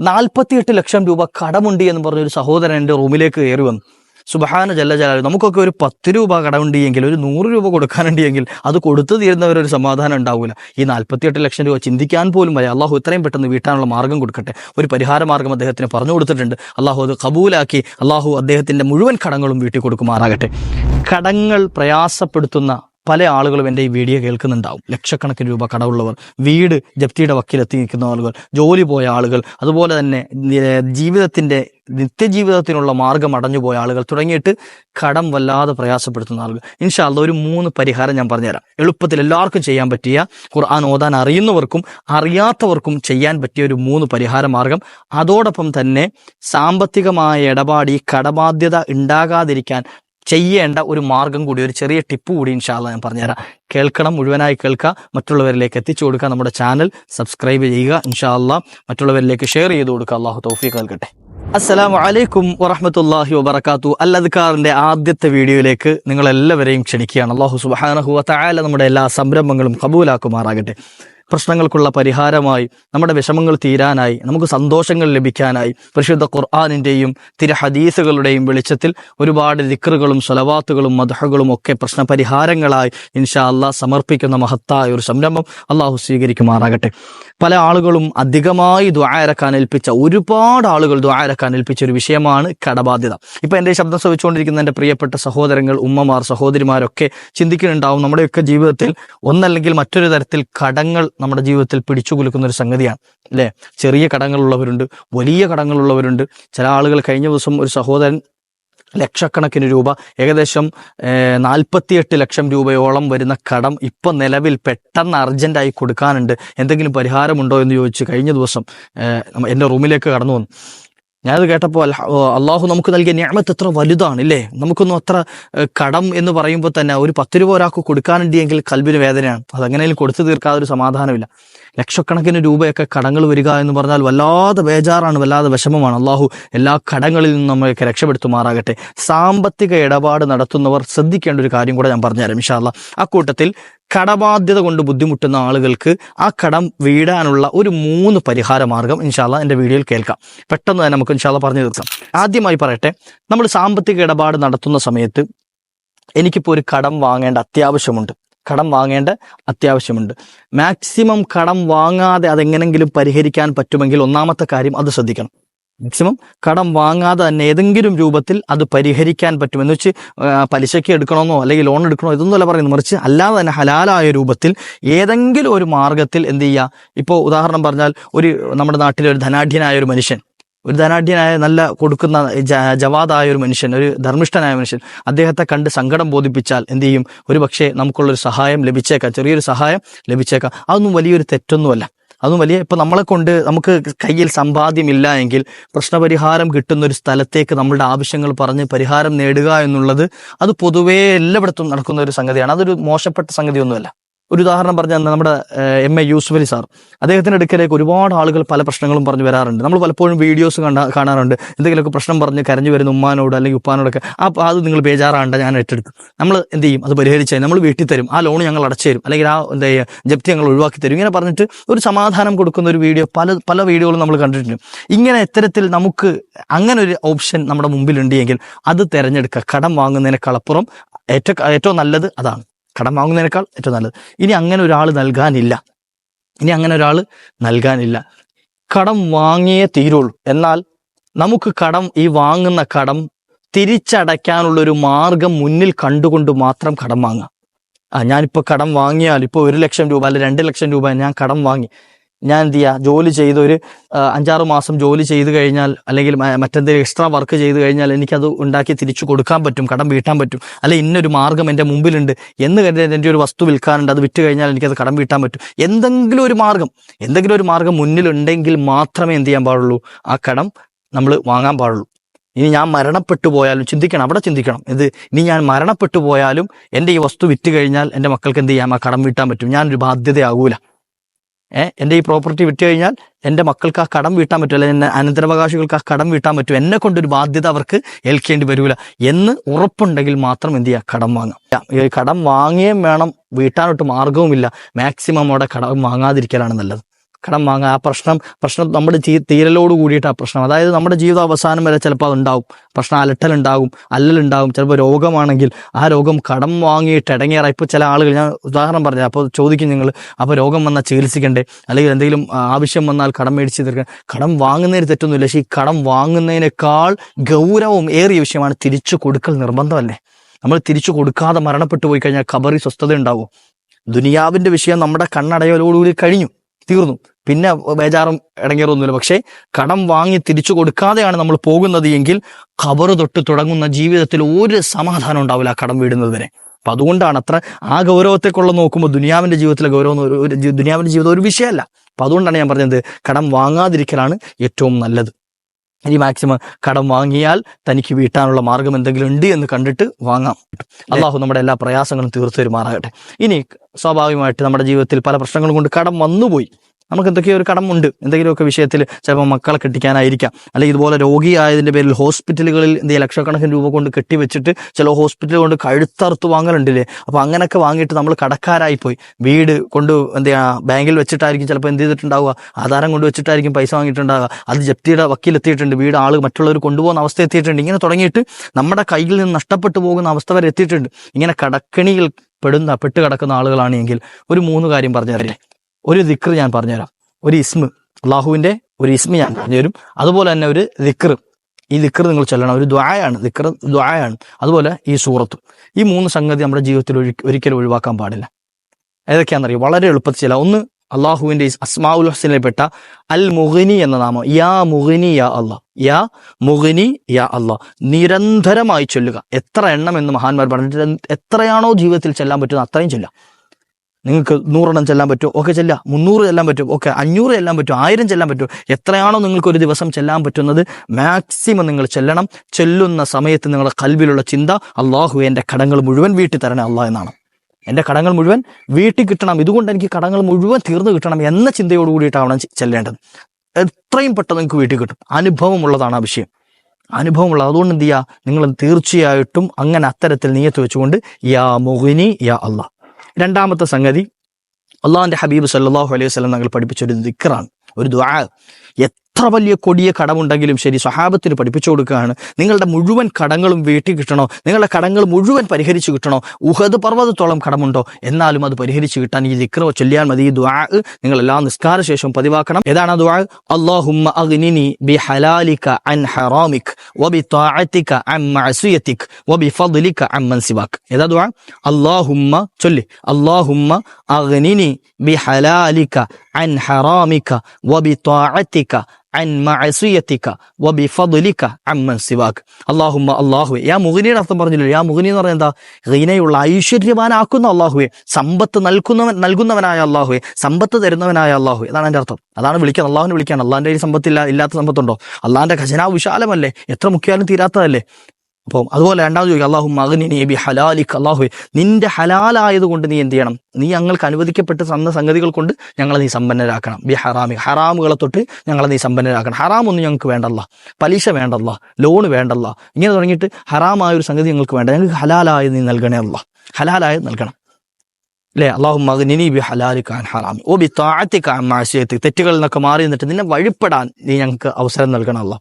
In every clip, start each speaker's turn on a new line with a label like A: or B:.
A: നാൽപ്പത്തിയെട്ട് ലക്ഷം രൂപ കടമുണ്ട് എന്ന് പറഞ്ഞൊരു സഹോദരൻ എന്റെ റൂമിലേക്ക് കയറി വന്നു. സുബഹാന ജല്ല നമുക്കൊക്കെ ഒരു പത്ത് രൂപ കടമുണ്ടെങ്കിൽ ഒരു നൂറ് രൂപ കൊടുക്കാനുണ്ടെങ്കിൽ അത് കൊടുത്തു തീരുന്നവരൊരു സമാധാനം ഉണ്ടാവില്ല ഈ നാൽപ്പത്തിയെട്ട് ലക്ഷം രൂപ ചിന്തിക്കാൻ പോലും വരെ അള്ളാഹു ഇത്രയും പെട്ടെന്ന് വീട്ടാനുള്ള മാർഗം കൊടുക്കട്ടെ. ഒരു പരിഹാര മാർഗം അദ്ദേഹത്തിന് പറഞ്ഞു കൊടുത്തിട്ടുണ്ട്. അള്ളാഹു അത് കബൂലാക്കി അള്ളാഹു അദ്ദേഹത്തിന്റെ മുഴുവൻ കടങ്ങളും വീട്ടിൽ കൊടുക്കുമാറാകട്ടെ. കടങ്ങൾ പ്രയാസപ്പെടുത്തുന്ന പല ആളുകളും എന്റെ ഈ വീഡിയോ കേൾക്കുന്നുണ്ടാവും. ലക്ഷക്കണക്കിന് രൂപ കടമുള്ളവർ വീട് ജപ്തിയുടെ വക്കിലെത്തി നിൽക്കുന്ന ആളുകൾ ജോലി പോയ ആളുകൾ അതുപോലെ തന്നെ ജീവിതത്തിന്റെ നിത്യജീവിതത്തിനുള്ള മാർഗം അടഞ്ഞു പോയ ആളുകൾ തുടങ്ങിയിട്ട് കടം വല്ലാതെ പ്രയാസപ്പെടുത്തുന്ന ആളുകൾ. ഇൻഷാല്ല ഒരു മൂന്ന് പരിഹാരം ഞാൻ പറഞ്ഞുതരാം. എളുപ്പത്തിൽ എല്ലാവർക്കും ചെയ്യാൻ പറ്റിയ ഖുർആൻ ഓതാൻ അറിയുന്നവർക്കും അറിയാത്തവർക്കും ചെയ്യാൻ പറ്റിയ ഒരു മൂന്ന് പരിഹാര മാർഗം. അതോടൊപ്പം തന്നെ സാമ്പത്തികമായ ഇടപാടി കടബാധ്യത ഉണ്ടാകാതിരിക്കാൻ ചെയ്യേണ്ട ഒരു മാർഗം കൂടി ഒരു ചെറിയ ടിപ്പ് കൂടി ഇൻഷാല്ല ഞാൻ പറഞ്ഞുതരാം. കേൾക്കണം മുഴുവനായി കേൾക്കുക. മറ്റുള്ളവരിലേക്ക് എത്തിച്ചു കൊടുക്കുക നമ്മുടെ ചാനൽ. സബ്സ്ക്രൈബ് ചെയ്യുക ഇൻഷാല്ല മറ്റുള്ളവരിലേക്ക് ഷെയർ ചെയ്ത് കൊടുക്കുക. അള്ളാഹു തൗഫീഖ് നൽകട്ടെ. അസ്സലാമു അലൈക്കും വറഹമത്തല്ലാഹി വബർക്കാത്തു അല്ലദ്കാറിന്റെ ആദ്യത്തെ വീഡിയോയിലേക്ക് നിങ്ങളെല്ലാവരെയും ക്ഷണിക്കുകയാണ്. അള്ളാഹു സുബാനഹു വതആല നമ്മുടെ എല്ലാ സംരംഭങ്ങളും കബൂലാക്കുമാറാകട്ടെ. പ്രശ്നങ്ങൾക്കുള്ള പരിഹാരമായി നമ്മുടെ വിഷമങ്ങൾ തീരാനായി നമുക്ക് സന്തോഷങ്ങൾ ലഭിക്കാനായി പരിശുദ്ധ ഖുർആാനിന്റെയും തിര ഹദീസുകളുടെയും വെളിച്ചത്തിൽ ഒരുപാട് ദിക്റുകളും സ്വലവാത്തുകളും മധുഹകളും ഒക്കെ പ്രശ്നപരിഹാരങ്ങളായി ഇൻഷാ അള്ളാഹ് സമർപ്പിക്കുന്ന മഹത്തായ ഒരു സംരംഭം അള്ളാഹു സ്വീകരിക്കുമാറാകട്ടെ. പല ആളുകളും അധികമായി ദ്വാരക്കാൻ ഏൽപ്പിച്ച ഒരുപാട് ആളുകൾ ദ്വാരക്കാൻ ഏൽപ്പിച്ച ഒരു വിഷയമാണ് കടബാധ്യത. ഇപ്പം എന്റെ ശബ്ദം ശ്രവിച്ചുകൊണ്ടിരിക്കുന്ന എന്റെ പ്രിയപ്പെട്ട സഹോദരങ്ങൾ ഉമ്മമാർ സഹോദരിമാരൊക്കെ ചിന്തിക്കുന്നുണ്ടാവും നമ്മുടെയൊക്കെ ജീവിതത്തിൽ ഒന്നല്ലെങ്കിൽ മറ്റൊരു തരത്തിൽ കടങ്ങൾ നമ്മുടെ ജീവിതത്തിൽ പിടിച്ചു കുലുക്കുന്ന ഒരു സംഗതിയാണ് അല്ലേ? ചെറിയ കടങ്ങളുള്ളവരുണ്ട് വലിയ കടങ്ങളുള്ളവരുണ്ട്. ചില ആളുകൾ കഴിഞ്ഞ ദിവസം ഒരു സഹോദരൻ ലക്ഷക്കണക്കിന് രൂപ ഏകദേശം നാൽപ്പത്തിയെട്ട് ലക്ഷം രൂപയോളം വരുന്ന കടം ഇപ്പം നിലവിൽ പെട്ടെന്ന് അർജന്റായി കൊടുക്കാനുണ്ട്. എന്തെങ്കിലും പരിഹാരമുണ്ടോ എന്ന് ചോദിച്ച് കഴിഞ്ഞ ദിവസം എന്റെ റൂമിലേക്ക് കടന്നു വന്നു. ഞാനത് കേട്ടപ്പോൾ അള്ളാഹു നമുക്ക് നൽകിയ ഞാമത്ത് എത്ര വലുതാണ് ഇല്ലേ നമുക്കൊന്നും അത്ര കടം എന്ന് പറയുമ്പോൾ തന്നെ ഒരു പത്ത് രൂപ ഒരാൾക്ക് കൊടുക്കാനുണ്ടെങ്കിൽ കൽബിന് വേദനയാണ്. അതങ്ങനെയും കൊടുത്തു തീർക്കാതെ ഒരു സമാധാനമില്ല. ലക്ഷക്കണക്കിന് രൂപയൊക്കെ കടങ്ങൾ വരിക എന്ന് പറഞ്ഞാൽ വല്ലാതെ ബേജാറാണ് വല്ലാതെ വിഷമമാണ്. അള്ളാഹു എല്ലാ കടങ്ങളിൽ നിന്നും നമ്മളൊക്കെ രക്ഷപ്പെടുത്തുമാറാകട്ടെ. സാമ്പത്തിക ഇടപാട് നടത്തുന്നവർ ശ്രദ്ധിക്കേണ്ട ഒരു കാര്യം കൂടെ ഞാൻ പറഞ്ഞുതരാം ഇഷാല്ല ആ കൂട്ടത്തിൽ കടബാധ്യത കൊണ്ട് ബുദ്ധിമുട്ടുന്ന ആളുകൾക്ക് ആ കടം വീടാനുള്ള ഒരു മൂന്ന് പരിഹാര മാർഗം ഇൻഷാല്ല എന്റെ വീഡിയോയിൽ കേൾക്കാം. പെട്ടെന്ന് തന്നെ നമുക്ക് ഇൻഷാല്ല പറഞ്ഞു തീർക്കാം. ആദ്യമായി പറയട്ടെ നമ്മൾ സാമ്പത്തിക ഇടപാട് നടത്തുന്ന സമയത്ത് എനിക്കിപ്പോൾ ഒരു കടം വാങ്ങേണ്ട അത്യാവശ്യമുണ്ട്. കടം വാങ്ങേണ്ട അത്യാവശ്യമുണ്ട്. മാക്സിമം കടം വാങ്ങാതെ അതെങ്ങനെങ്കിലും പരിഹരിക്കാൻ പറ്റുമെങ്കിൽ ഒന്നാമത്തെ കാര്യം അത് ശ്രദ്ധിക്കണം. മാക്സിമം കടം വാങ്ങാതെ തന്നെ ഏതെങ്കിലും രൂപത്തിൽ അത് പരിഹരിക്കാൻ പറ്റും എന്ന് വെച്ച് പലിശയ്ക്ക് എടുക്കണമെന്നോ അല്ലെങ്കിൽ ലോൺ എടുക്കണോ ഇതൊന്നുമല്ല പറയുന്നത്. മറിച്ച് അല്ലാതെ തന്നെ ഹലാലായ രൂപത്തിൽ ഏതെങ്കിലും ഒരു മാർഗത്തിൽ എന്ത് ചെയ്യുക? ഇപ്പോൾ ഉദാഹരണം പറഞ്ഞാൽ ഒരു നമ്മുടെ നാട്ടിലെ ഒരു ധനാഢ്യനായ ഒരു മനുഷ്യൻ ഒരു ധനാഢ്യനായ നല്ല കൊടുക്കുന്ന ജവാദായ ഒരു മനുഷ്യൻ ഒരു ധർമ്മിഷ്ഠനായ മനുഷ്യൻ അദ്ദേഹത്തെ കണ്ട് സങ്കടം ബോധിപ്പിച്ചാൽ എന്ത് ചെയ്യും? ഒരു പക്ഷേ നമുക്കുള്ളൊരു സഹായം ലഭിച്ചേക്കാം. ചെറിയൊരു സഹായം ലഭിച്ചേക്കാം. അതൊന്നും വലിയൊരു തെറ്റൊന്നുമല്ല. അതും വലിയ ഇപ്പൊ നമ്മളെ കൊണ്ട് നമുക്ക് കയ്യിൽ സമ്പാദ്യമില്ല എങ്കിൽ പ്രശ്നപരിഹാരം കിട്ടുന്ന ഒരു സ്ഥലത്തേക്ക് നമ്മളുടെ ആവശ്യങ്ങൾ പറഞ്ഞ് പരിഹാരം നേടുക എന്നുള്ളത് അത് പൊതുവേ എല്ലായിടത്തും നടക്കുന്ന ഒരു സംഗതിയാണ്. അതൊരു മോശപ്പെട്ട സംഗതിയൊന്നുമല്ല. ഒരു ഉദാഹരണം പറഞ്ഞാൽ നമ്മുടെ M A Yusuf Ali sir. അദ്ദേഹത്തിന്റെ അടുക്കലേക്ക് ഒരുപാട് ആളുകൾ പല പ്രശ്നങ്ങളും പറഞ്ഞു വരാറുണ്ട്. നമ്മൾ പലപ്പോഴും വീഡിയോസ് കണ്ടാ കാണാറുണ്ട്. എന്തെങ്കിലുമൊക്കെ പ്രശ്നം പറഞ്ഞ് കരഞ്ഞു വരുന്ന ഉമ്മാനോട് അല്ലെങ്കിൽ ഉപ്പാനോടൊക്കെ ആ അത് നിങ്ങൾ ബേജാറാണ്ട ഞാൻ ഏറ്റെടുക്കും. നമ്മൾ എന്ത് ചെയ്യും? അത് പരിഹരിച്ചാൽ നമ്മൾ വീട്ടിൽ തരും. ആ ലോൺ ഞങ്ങൾ അടച്ചു തരും. അല്ലെങ്കിൽ ആ എന്താ ചെയ്യുക ജപ്തി ഞങ്ങൾ ഒഴിവാക്കി തരും. ഇങ്ങനെ പറഞ്ഞിട്ട് ഒരു സമാധാനം കൊടുക്കുന്ന ഒരു വീഡിയോ പല പല വീഡിയോകളും നമ്മൾ കണ്ടിട്ടുണ്ട്. ഇങ്ങനെ ഇത്തരത്തിൽ നമുക്ക് അങ്ങനെ ഒരു ഓപ്ഷൻ നമ്മുടെ മുമ്പിലുണ്ട് എങ്കിൽ അത് തിരഞ്ഞെടുക്കുക. കടം വാങ്ങുന്നതിനേക്കാളപ്പുറം ഏറ്റവും ഏറ്റവും നല്ലത് അതാണ്. കടം വാങ്ങുന്നതിനേക്കാൾ ഏറ്റവും നല്ലത്. ഇനി അങ്ങനെ ഒരാൾ നൽകാനില്ല. ഇനി അങ്ങനെ ഒരാൾ നൽകാനില്ല. കടം വാങ്ങിയേ തീരുള്ളൂ. എന്നാൽ നമുക്ക് കടം ഈ വാങ്ങുന്ന കടം തിരിച്ചടയ്ക്കാനുള്ള ഒരു മാർഗം മുന്നിൽ കണ്ടുകൊണ്ട് മാത്രം കടം വാങ്ങാം. ആ ഞാനിപ്പോൾ കടം വാങ്ങിയാൽ ഇപ്പോൾ ഒരു ലക്ഷം രൂപ അല്ലെ രണ്ട് ലക്ഷം രൂപ ഞാൻ കടം വാങ്ങി. ഞാൻ എന്ത് ചെയ്യുക ജോലി ചെയ്ത് ഒരു അഞ്ചാറ് മാസം ജോലി ചെയ്ത് കഴിഞ്ഞാൽ അല്ലെങ്കിൽ മറ്റെന്തെങ്കിലും എക്സ്ട്രാ വർക്ക് ചെയ്ത് കഴിഞ്ഞാൽ എനിക്കത് ഉണ്ടാക്കി തിരിച്ചു കൊടുക്കാൻ പറ്റും കടം വീട്ടാൻ പറ്റും. അല്ലെ ഇന്നൊരു മാർഗം എന്റെ മുമ്പിലുണ്ട്. എന്ന് കരുതി എന്റെ ഒരു വസ്തു വിൽക്കാനുണ്ട് അത് വിറ്റ് കഴിഞ്ഞാൽ എനിക്കത് കടം വീട്ടാൻ പറ്റും. എന്തെങ്കിലും ഒരു മാർഗം എന്തെങ്കിലും ഒരു മാർഗം മുന്നിലുണ്ടെങ്കിൽ മാത്രമേ എന്ത് ചെയ്യാൻ പാടുള്ളൂ? ആ കടം നമ്മൾ വാങ്ങാൻ പാടുള്ളൂ. ഇനി ഞാൻ മരണപ്പെട്ടു പോയാലും ചിന്തിക്കണം അവിടെ ചിന്തിക്കണം. ഇത് ഇനി ഞാൻ മരണപ്പെട്ടു പോയാലും എന്റെ ഈ വസ്തു വിറ്റ് കഴിഞ്ഞാൽ എന്റെ മക്കൾക്ക് എന്ത് ചെയ്യാം? ആ കടം വീട്ടാൻ പറ്റും. ഞാനൊരു ബാധ്യതയാകൂല എന്റെ ഈ പ്രോപ്പർട്ടി വിറ്റ് കഴിഞ്ഞാൽ എന്റെ മക്കൾക്ക് ആ കടം വീട്ടാൻ പറ്റില്ല എന്റെ അനന്തരാവകാശികൾക്ക് ആ കടം വീട്ടാൻ പറ്റും. എന്നെ കൊണ്ടൊരു ബാധ്യത അവർക്ക് ഏൽക്കേണ്ടി വരില്ല എന്ന് ഉറപ്പുണ്ടെങ്കിൽ മാത്രം എന്ത് ചെയ്യുക കടം വാങ്ങാം. ഈ കടം വാങ്ങിയേം വേണം വീട്ടാനൊട്ട് മാർഗവുമില്ല മാക്സിമം അവിടെ കടം വാങ്ങാതിരിക്കലാണ് നല്ലത്. കടം വാങ്ങുക. ആ പ്രശ്നം പ്രശ്നം നമ്മുടെ തീരലോട് കൂടിയിട്ട് ആ പ്രശ്നം. അതായത് നമ്മുടെ ജീവിത അവസാനം വരെ ചിലപ്പോൾ അതുണ്ടാവും. പ്രശ്നം അലട്ടലുണ്ടാകും അല്ലലുണ്ടാകും. ചിലപ്പോൾ രോഗമാണെങ്കിൽ ആ രോഗം കടം വാങ്ങിയിട്ട് ഇടങ്ങേറ ഇപ്പോൾ ചില ആളുകൾ ഞാൻ ഉദാഹരണം പറഞ്ഞു അപ്പോൾ ചോദിക്കും നിങ്ങൾ അപ്പോൾ രോഗം വന്നാൽ ചികിത്സിക്കണ്ടേ? അല്ലെങ്കിൽ എന്തെങ്കിലും ആവശ്യം വന്നാൽ കടം മേടിച്ച് തീർക്കാൻ. കടം വാങ്ങുന്നതിന് തെറ്റൊന്നുമില്ല. പക്ഷേ ഈ കടം വാങ്ങുന്നതിനേക്കാൾ ഗൗരവം ഏറിയ വിഷയമാണ് തിരിച്ചു കൊടുക്കൽ നിർബന്ധമല്ലേ? നമ്മൾ തിരിച്ചു കൊടുക്കാതെ മരണപ്പെട്ടു പോയി കഴിഞ്ഞാൽ കബറി സ്വസ്ഥത ഉണ്ടാവും ദുനിയാവിന്റെ വിഷയം നമ്മുടെ കണ്ണടയോടുകൂടി കഴിഞ്ഞു. തീർന്നു. പിന്നെ ബേജാറും ഇടങ്ങേറൊന്നുമില്ല പക്ഷേ കടം വാങ്ങി തിരിച്ചു കൊടുക്കാതെയാണ് നമ്മൾ പോകുന്നത് എങ്കിൽ ഖബർ തൊട്ട് തുടങ്ങുന്ന ജീവിതത്തിൽ ഒരു സമാധാനം ഉണ്ടാവില്ല ആ കടം വീടുന്നതിനെ. അപ്പം അതുകൊണ്ടാണ് അത്ര ആ ഗൗരവത്തെക്കുള്ള നോക്കുമ്പോൾ ദുനിയാവിന്റെ ജീവിതത്തിലെ ഗൗരവം ഒരു ദുനിയാവിന്റെ ജീവിതം ഒരു വിഷയമല്ല. അപ്പം അതുകൊണ്ടാണ് ഞാൻ പറഞ്ഞത് കടം വാങ്ങാതിരിക്കലാണ് ഏറ്റവും നല്ലത്. ഇനി മാക്സിമം കടം വാങ്ങിയാൽ തനിക്ക് വീട്ടാനുള്ള മാർഗം എന്തെങ്കിലും ഉണ്ട് എന്ന് കണ്ടിട്ട് വാങ്ങാം. അള്ളാഹു നമ്മുടെ എല്ലാ പ്രയാസങ്ങളും തീർത്തു തരുമാറാകട്ടെ ഇനി സ്വാഭാവികമായിട്ട് നമ്മുടെ ജീവിതത്തിൽ പല പ്രശ്നങ്ങളും കൊണ്ട് കടം വന്നുപോയി. നമുക്ക് എന്തൊക്കെയോ ഒരു കടമുണ്ട്. എന്തെങ്കിലുമൊക്കെ വിഷയത്തിൽ ചിലപ്പോൾ മക്കളെ കെട്ടിക്കാനായിരിക്കാം. അല്ലെങ്കിൽ ഇതുപോലെ രോഗിയായതിന്റെ പേരിൽ ഹോസ്പിറ്റലുകളിൽ എന്തെങ്കിലും ലക്ഷക്കണക്കിന് രൂപ കൊണ്ട് കെട്ടിവെച്ചിട്ട് ചില ഹോസ്പിറ്റൽ കൊണ്ട് കഴുത്തറുത്ത് വാങ്ങലുണ്ടല്ലേ? അപ്പോൾ അങ്ങനെയൊക്കെ വാങ്ങിയിട്ട് നമ്മൾ കടക്കാരായി പോയി വീട് കൊണ്ട് എന്ത് ബാങ്കിൽ വെച്ചിട്ടായിരിക്കും ചിലപ്പോൾ എന്ത് ചെയ്തിട്ടുണ്ടാവുക? ആധാരം കൊണ്ട് വെച്ചിട്ടായിരിക്കും പൈസ വാങ്ങിയിട്ടുണ്ടാവുക. അത് ജപ്തിയുടെ വക്കീലെത്തിയിട്ടുണ്ട്. വീട് ആൾ മറ്റുള്ളവർ കൊണ്ടുപോകുന്ന അവസ്ഥ എത്തിയിട്ടുണ്ട്. ഇങ്ങനെ തുടങ്ങിയിട്ട് നമ്മുടെ കയ്യിൽ നിന്ന് നഷ്ടപ്പെട്ടു പോകുന്ന അവസ്ഥ വരെ എത്തിയിട്ടുണ്ട്. ഇങ്ങനെ കടക്കണിയിൽ പെടുന്ന പെട്ട് കിടക്കുന്ന ആളുകളാണെങ്കിൽ ഒരു മൂന്ന് കാര്യം പറഞ്ഞു തരില്ലേ ഒരു ദിക്ർ ഞാൻ പറഞ്ഞുതരാം. ഒരു ഇസ്മ അള്ളാഹുവിന്റെ ഒരു ഇസ്മ ഞാൻ പറഞ്ഞുതരും. അതുപോലെ തന്നെ ഒരു ദിക്ർ. ഈ ദിക്ർ നിങ്ങൾ ചൊല്ലണം. ഒരു ദ്വായാണ് ദിക്ർ ദ്വായാണ് അതുപോലെ ഈ സൂറത്തും. ഈ മൂന്ന് സംഗതി നമ്മുടെ ജീവിതത്തിൽ ഒരിക്കലും ഒഴിവാക്കാൻ പാടില്ല. ഏതൊക്കെയാണെന്നറിയോ? വളരെ എളുപ്പത്തിൽ ചില ഒന്ന് അള്ളാഹുവിന്റെ അസ്മാഉൽ പെട്ട അൽ മുഹിനി എന്ന നാമം. യാ മുഹിനി യാ അള്ളാഹ് യാ മുഹിനി യാ അള്ളാഹ് നിരന്തരമായി ചൊല്ലുക. എത്ര എണ്ണം എന്ന് മഹാന്മാർ പറഞ്ഞിട്ട് എത്രയാണോ ജീവിതത്തിൽ ചെല്ലാൻ പറ്റുന്നത് അത്രയും ചൊല്ലാം. നിങ്ങൾക്ക് നൂറെണ്ണം ചെല്ലാൻ പറ്റും ഓക്കെ ചെല്ലാം മുന്നൂറ് ചെല്ലാൻ പറ്റും. ഓക്കെ അഞ്ഞൂറ് ചെല്ലാൻ പറ്റും ആയിരം ചെല്ലാൻ പറ്റും എത്രയാണോ നിങ്ങൾക്ക് ഒരു ദിവസം ചെല്ലാൻ പറ്റുന്നത്? മാക്സിമം നിങ്ങൾ ചെല്ലണം. ചെല്ലുന്ന സമയത്ത് നിങ്ങളുടെ കൽവിലുള്ള ചിന്ത അള്ളാഹു എന്റെ കടങ്ങൾ മുഴുവൻ വീട്ടിൽ തരണേ അള്ളാഹ് എന്നാണ്. എന്റെ കടങ്ങൾ മുഴുവൻ വീട്ടിൽ കിട്ടണം. ഇതുകൊണ്ട് എനിക്ക് കടങ്ങൾ മുഴുവൻ തീർന്നു കിട്ടണം എന്ന ചിന്തയോട് കൂടിയിട്ടാവണം ചെ- ചെല്ലേണ്ടത്. എത്രയും പെട്ടെന്ന് നിങ്ങൾക്ക് വീട്ടിൽ കിട്ടും. അനുഭവമുള്ളതാണ് ആ വിഷയം. അനുഭവമുള്ള അതുകൊണ്ട് എന്ത് ചെയ്യുക? നിങ്ങൾ തീർച്ചയായിട്ടും അങ്ങനെ അത്തരത്തിൽ നീയത്ത് വെച്ചുകൊണ്ട് യാ മുഹിനി യാ അള്ളാഹ് രണ്ടാമത്തെ സംഗതി അള്ളാഹിന്റെ ഹബീബ് സല്ലാഹു അലൈഹി വസല്ലം ഞങ്ങൾ പഠിപ്പിച്ചൊരു ദിക്റാണ് ഒരു ദ്വാ എത്ര വലിയ കൊടിയ കടമുണ്ടെങ്കിലും ശരി സ്വഹാബത്തിന് പഠിപ്പിച്ചു കൊടുക്കുകയാണ്. നിങ്ങളുടെ മുഴുവൻ കടങ്ങളും വീട്ടിൽ കിട്ടണോ? നിങ്ങളുടെ കടങ്ങൾ മുഴുവൻ പരിഹരിച്ചു കിട്ടണോ? ഉഹദ് പർവതത്തോളം കടമുണ്ടോ? എന്നാലും അത് പരിഹരിച്ചു കിട്ടാൻ ഈ ദിക്റ ചൊല്ലിയാൽ മതി. ഈ ദ്വാ നിങ്ങൾ എല്ലാ നിസ്കാര ശേഷം പതിവാക്കണം. ഏതാണ് ദ്വാ അള്ളാഹുമ്മ അഗ്നിനി ബി ഹലാലിക അൻ ഹറാമിക് വബി താഅതിക അൻ മഅസിയതിക് വബി ഫദ്ലിക അൻ മൻ ഏതാ ദ്വാ അള്ളാഹുമ്മ ചൊല്ലി. അള്ളാഹുമ്മ അഗ്നിനി ബി ഹലാലിക അൻ ഹറാമിക വബി താഅതിക അള്ളാഹുമ്മ അള്ളാഹുവെ യാ മുഗനിയുടെ അർത്ഥം പറഞ്ഞില്ല? യാ മുഗനി എന്ന് പറയുന്നത് എന്താ? ഗീനയുള്ള ഐശ്വര്യവാനാക്കുന്ന അള്ളാഹുവെ സമ്പത്ത് നൽകുന്നവൻ നൽകുന്നവനായ അള്ളാഹുവെ സമ്പത്ത് തരുന്നവനായ അള്ളാഹു അതാണ് എന്റെ അർത്ഥം. അതാണ് വിളിക്കുന്നത് അള്ളാഹുവിനെ വിളിക്കാൻ. അള്ളാഹിന്റെ കയ്യിൽ സമ്പത്തില്ല ഇല്ലാത്ത സമ്പത്തുണ്ടോ? അള്ളാഹിന്റെ ഖജനാവ് വിശാലമല്ലേ? എത്ര മുഖ്യാലും തീരാത്തതല്ലേ? അപ്പം അതുപോലെ രണ്ടാമത് ചോദിക്കുക അള്ളാഹു മകനി ബി ഹലാലിക് അള്ളാഹു നിന്റെ ഹലാലായതുകൊണ്ട് നീ എന്ത് ചെയ്യണം നീ ഞങ്ങൾക്ക് അനുവദിക്കപ്പെട്ട് തന്ന സംഗതികൾ കൊണ്ട് ഞങ്ങളെ നീ സമ്പന്നരാക്കണം. ബി ഹറാമി ഹറാമുകളെ തൊട്ട് ഞങ്ങളെ നീ സമ്പന്നരാക്കണം. ഹറാമൊന്നും ഞങ്ങൾക്ക് വേണ്ടല്ല. പലിശ വേണ്ടല്ല. ലോൺ വേണ്ടല്ല. ഇങ്ങനെ തുടങ്ങിയിട്ട് ഹറാമായ ഒരു സംഗതി ഞങ്ങൾക്ക് വേണ്ട. ഞങ്ങൾക്ക് ഹലാലായത് നീ നൽകണേ അല്ല. ഹലാലായത് നൽകണം. അല്ലേ? അള്ളാഹു മകനിനി ബി ഹലാലിക്കാൻ ഹറാമി. ഓ ബി താഴത്തേക്ക് മാശയത്ത് തെറ്റുകളിൽ നിന്നൊക്കെ മാറി നിന്നിട്ട് നിന്നെ വഴിപ്പെടാൻ നീ ഞങ്ങൾക്ക് അവസരം നൽകണം അല്ല.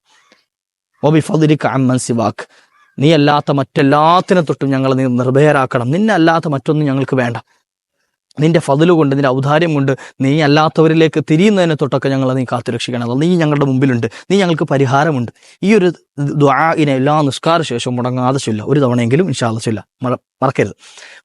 A: ഓ ബി ഫതിരിക്കാൻ അമ്മൻ സിവാക്ക്. നീ അല്ലാത്ത മറ്റെല്ലാത്തിനെ തൊട്ടും ഞങ്ങൾ നീ നിർഭയരാക്കണം. നിന്നെ അല്ലാത്ത മറ്റൊന്നും ഞങ്ങൾക്ക് വേണ്ട. നിന്റെ ഫതിൽ കൊണ്ട് നിന്റെ ഔദാര്യം കൊണ്ട് നീ അല്ലാത്തവരിലേക്ക് തിരിയുന്നതിനെ തൊട്ടൊക്കെ ഞങ്ങളെ നീ കാത്തുരക്ഷിക്കണം. നീ ഞങ്ങളുടെ മുമ്പിലുണ്ട്. നീ ഞങ്ങൾക്ക് പരിഹാരമുണ്ട്. ഈ ഒരു ദ്വാഇനെ എല്ലാ നിസ്കാര ശേഷവും മുടങ്ങാതെ ചൊല്ല ഒരു തവണയെങ്കിലും ഇൻഷാല്ല ചൊല്ല മറ- മറക്കരുത്.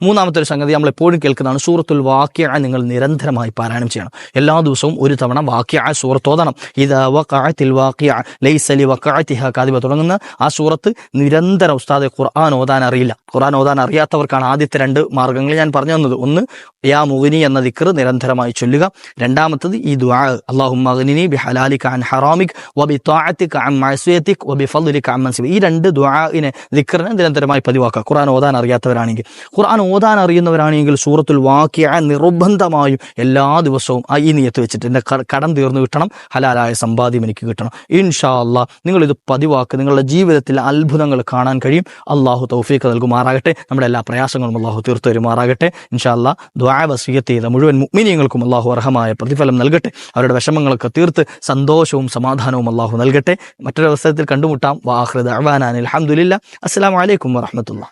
A: മൂന്നാമത്തെ ഒരു സംഗതി നമ്മൾ എപ്പോഴും കേൾക്കുന്നതാണ് സൂറത്തുൽ വാക്യ നിങ്ങൾ നിരന്തരമായി പാരായണം ചെയ്യണം. എല്ലാ ദിവസവും ഒരു തവണ വാക്യ സൂറത്ത് ഓതണം. ഇത് വക്കായത്തിൽ വാക്യ ലൈസലി വഖഅത്തിഹ കാതിബ തുടങ്ങുന്ന ആ സൂറത്ത് നിരന്തരം ഉസ്താദെ ഖുർആൻ ഓതാൻ അറിയില്ല. ഖുർആൻ ഓതാൻ അറിയാത്തവർക്കാണ് ആദ്യത്തെ രണ്ട് മാർഗങ്ങൾ ഞാൻ പറഞ്ഞു തന്നത്. ഒന്ന് യാ മുഗിനി എന്ന ദിക്ർ നിരന്തരമായി ചൊല്ലുക. രണ്ടാമത്തത് ഈ ദ്വാ അള്ളാഹു മഗനിനി ബി ഹലാലി അൻ ഹറാമിക് വബി താഅതിക അൻ മഅസിയതിക് വബി ഫദ്ലിക അമ്മൻ സിവ ഈ രണ്ട് ദ്വാഇനെ ദിക്കറിനെ നിരന്തരമായി പതിവാക്കുക. ഖുർആൻ ഓതാൻ അറിയാത്തവരാണെങ്കിൽ. ഖുർആൻ ഓതാൻ അറിയുന്നവരാണെങ്കിൽ സൂറത്തുൽ വാക്യ നിർബന്ധമായും എല്ലാ ദിവസവും ഈ നിയത്ത് വെച്ചിട്ട് എന്റെ കടം തീർന്നു കിട്ടണം ഹലാലായ സമ്പാദ്യം എനിക്ക് കിട്ടണം. ഇൻഷാ അല്ലാ നിങ്ങളിത് പതിവാക്കുക നിങ്ങളുടെ ജീവിതത്തിൽ അത്ഭുതങ്ങൾ കാണാൻ കഴിയും. അള്ളാഹു തൗഫീഖ് നൽകുമാറാകട്ടെ. നമ്മുടെ എല്ലാ പ്രയാസങ്ങളും അള്ളാഹു തീർത്തു തരുമാറാകട്ടെ. ഇൻഷാ അല്ലാ ദ്വാ വസീയത്ത് ചെയ്ത മുഴുവൻ മുഅ്മിനീങ്ങൾക്കും അള്ളാഹു അർഹമായ പ്രതിഫലം നൽകട്ടെ. അവരുടെ വിഷമങ്ങളൊക്കെ തീർത്ത് സന്തോഷവും സമാധാനവും അള്ളാഹു നൽകട്ടെ. മറ്റൊരു അവസരത്തിൽ കണ്ടുമുട്ടാം വാഹൃദ് അവാനാൻ അലഹമുല്ല അസ്സാം വലൈക്കും വറഹമത്തുള്ള